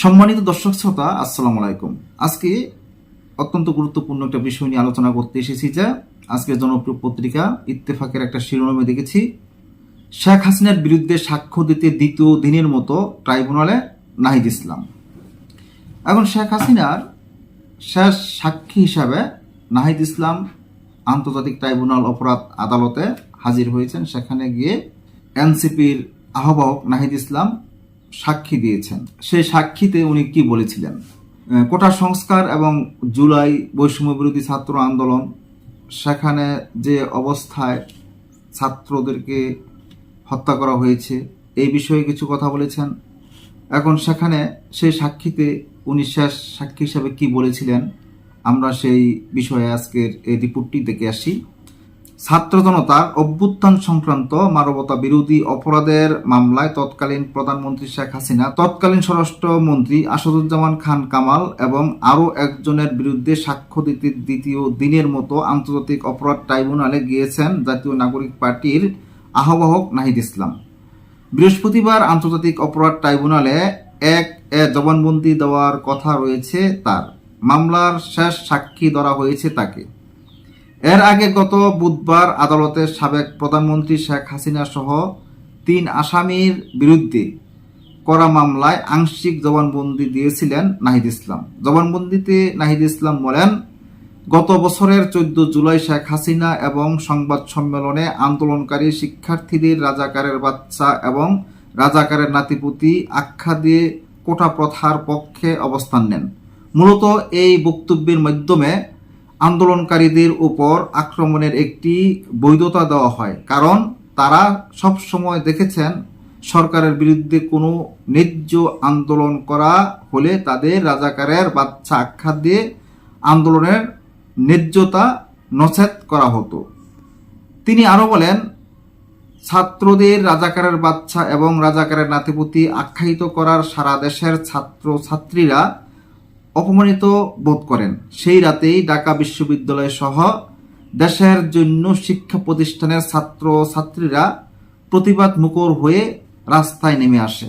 সম্মানিত দর্শক শ্রোতা, আসসালামু আলাইকুম। আজকে অত্যন্ত গুরুত্বপূর্ণ একটা বিষয় নিয়ে আলোচনা করতে এসেছি যা, আজকে জনপ্রিয় পত্রিকা ইত্তেফাকের একটা শিরোনামে দেখেছি। শেখ হাসিনার বিরুদ্ধে সাক্ষ্য দিতে দ্বিতীয় দিনের মতো ট্রাইব্যুনালে নাহিদ ইসলাম। এখন শেখ হাসিনার শেষ সাক্ষী হিসাবে নাহিদ ইসলাম আন্তর্জাতিক ট্রাইব্যুনাল অপরাধ আদালতে হাজির হয়েছেন। সেখানে গিয়ে এনসিপির আহ্বায়ক নাহিদ ইসলাম সাক্ষী দিয়েছেন। সেই সাক্ষীতে উনি কি বলেছিলেন? কোটা সংস্কার এবং জুলাই বৈষম্য বিরোধী ছাত্র আন্দোলন, সেখানে যে অবস্থায় ছাত্রদেরকে হত্যা করা হয়েছে, এই বিষয়ে কিছু কথা বলেছেন। এখন সেখানে সেই সাক্ষীতে উনি শেষ সাক্ষী হিসাবে কি বলেছিলেন? আমরা সেই বিষয়ে আজকের এই রিপোর্টটি দেখে আসি। ছাত্র জনতার অভ্যুত্থান সংক্রান্ত মানবতা বিরোধী অপরাধের মামলায় তৎকালীন প্রধানমন্ত্রী শেখ হাসিনা, তৎকালীন স্বরাষ্ট্রমন্ত্রী আসাদুজ্জামান খান কামাল এবং আরও একজনের বিরুদ্ধে সাক্ষ্য দিতে দ্বিতীয় দিনের মতো আন্তর্জাতিক অপরাধ ট্রাইব্যুনালে গিয়েছেন জাতীয় নাগরিক পার্টির আহ্বায়ক নাহিদ ইসলাম। বৃহস্পতিবার আন্তর্জাতিক অপরাধ ট্রাইব্যুনালে এক এ জবানবন্দি দেওয়ার কথা রয়েছে তার। মামলার শেষ সাক্ষী ধরা হয়েছে তাকে। এর আগে গত বুধবার আদালতের সাবেক প্রধানমন্ত্রী শেখ হাসিনা সহ তিন আসামির বিরুদ্ধে করা মামলায় আংশিক জবানবন্দি দিয়েছিলেন নাহিদ ইসলাম। জবানবন্দিতে নাহিদ ইসলাম বলেন, গত বছরের চোদ্দ জুলাই শেখ হাসিনা এবং সংবাদ সম্মেলনে আন্দোলনকারী শিক্ষার্থীদের রাজাকারের বাচ্চা এবং রাজাকারের নাতিপুতি আখ্যা দিয়ে কোটা প্রথার পক্ষে অবস্থান নেন। মূলত এই বক্তব্যের মাধ্যমে আন্দোলনকারীদের উপর আক্রমণের একটি বৈধতা দেওয়া হয়। কারণ তারা সব সময় দেখেছেন, সরকারের বিরুদ্ধে কোনো ন্যায্য আন্দোলন করা হলে তাদের রাজাকারের বাচ্চা আখ্যা দিয়ে আন্দোলনের ন্যায্যতা নছেদ করা হতো। তিনি আরও বলেন, ছাত্রদের রাজাকারের বাচ্চা এবং রাজাকারের নাতিপুতি আখ্যায়িত করার সারা দেশের ছাত্র ছাত্রীরা অপমানিত বোধ করেন। সেই রাতেই ঢাকা বিশ্ববিদ্যালয় সহ দেশের জন্য শিক্ষা প্রতিষ্ঠানের ছাত্র ছাত্রীরা প্রতিবাদ মুখর হয়ে রাস্তায় নেমে আসে।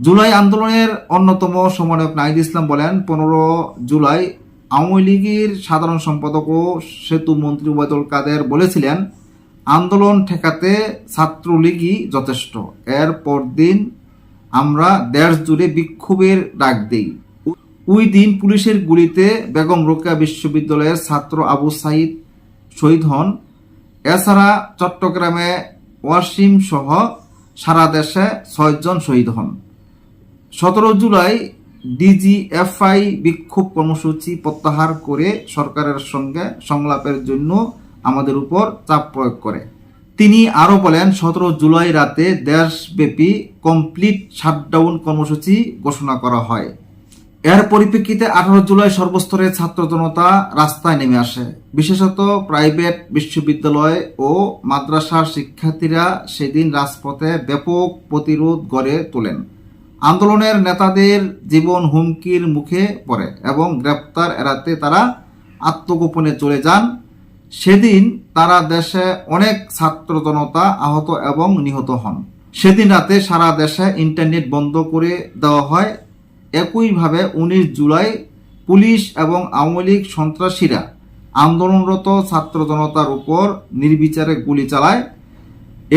জুলাই আন্দোলনের অন্যতম সমন্বয়ক নাহিদ ইসলাম বলেন, পনেরো জুলাই আওয়ামী লীগের সাধারণ সম্পাদক ও সেতু মন্ত্রী ওবায়দুল কাদের বলেছিলেন, আন্দোলন ঠেকাতে ছাত্রলীগই যথেষ্ট। এর পরদিন আমরা দেশ জুড়ে বিক্ষোভের ডাক দেই। ওই দিন পুলিশের গুলিতে বেগম রোকেয়া বিশ্ববিদ্যালয়ের ছাত্র আবু সাইদ শহীদ হন। এছাড়া চট্টগ্রামে ওয়াসিম সহ সারা দেশে ছয়জন শহীদ হন। সতেরো জুলাই ডিজিএফআই বিক্ষোভ কর্মসূচি প্রত্যাহার করে সরকারের সঙ্গে সংলাপের জন্য আমাদের উপর চাপ প্রয়োগ করে। তিনি আরও বলেন, সতেরো জুলাই রাতে দেশব্যাপী কমপ্লিট শাটডাউন কর্মসূচি ঘোষণা করা হয়। এর পরিপ্রেক্ষিতে আঠারো জুলাই সর্বস্তরের ছাত্র জনতা রাস্তায় নেমে আসে। বিশেষত প্রাইভেট বিশ্ববিদ্যালয় ও মাদ্রাসার শিক্ষার্থীরা সেদিন রাজপথে ব্যাপক প্রতিরোধ গড়ে তোলেন। আন্দোলনের নেতাদের জীবন হুমকির মুখে পড়ে এবং গ্রেপ্তার এড়াতে তারা আত্মগোপনে চলে যান। সেদিন তারা দেশে অনেক ছাত্র জনতা আহত এবং নিহত হন। সেদিন রাতে সারা দেশে ইন্টারনেট বন্ধ করে দেওয়া হয় একইভাবে উনিশ জুলাই পুলিশ এবং আওয়ামী লীগ সন্ত্রাসীরা আন্দোলনরত ছাত্র জনতার উপর নির্বিচারে গুলি চালায়।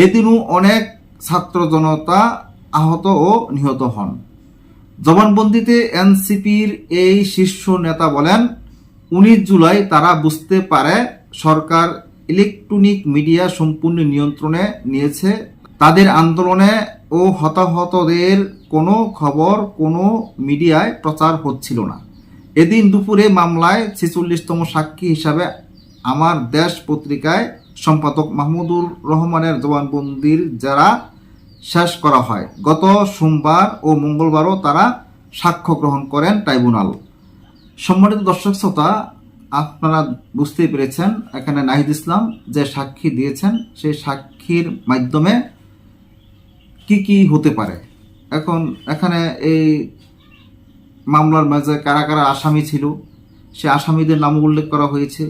এদিনও অনেক ছাত্র জনতা আহত ও নিহত হন। জবানবন্দিতে এনসিপির এই শীর্ষ নেতা বলেন, উনিশ জুলাই তারা বুঝতে পারে সরকার ইলেকট্রনিক মিডিয়া সম্পূর্ণ নিয়ন্ত্রণে নিয়েছে। তাদের আন্দোলনে ও হতাহতদের কোনো খবর কোনো মিডিয়ায় প্রচার হচ্ছিল না। এদিন দুপুরে মামলায় ছেচল্লিশতম সাক্ষী হিসাবে আমার দেশ পত্রিকায় সম্পাদক মাহমুদুর রহমানের জবানবন্দির যারা শেষ করা হয়, গত সোমবার ও মঙ্গলবারও তারা সাক্ষ্য গ্রহণ করেন ট্রাইব্যুনাল। সম্মানিত দর্শক শ্রোতা, আপনারা বুঝতেই পেরেছেন, এখানে নাহিদ ইসলাম যে সাক্ষী দিয়েছেন, সেই সাক্ষীর মাধ্যমে কি কি হতে পারে? এখন, এখানে এই মামলার মাঝে কারা কারা আসামি ছিল, সে আসামিদের নাম উল্লেখ করা হয়েছে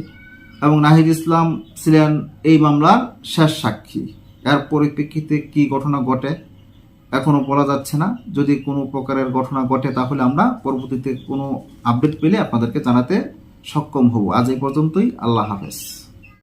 এবং নাহিদ ইসলাম ছিলেন এই মামলার শেষ সাক্ষী। এর পরিপ্রেক্ষিতে কি ঘটনা ঘটে এখনও বলা যাচ্ছে না। যদি কোনো প্রকারের ঘটনা ঘটে, তাহলে আমরা পরবর্তীতে কোনো আপডেট পেলে আপনাদেরকে জানাতে সক্ষম হব। আজ এই পর্যন্তই, আল্লাহ হাফেজ।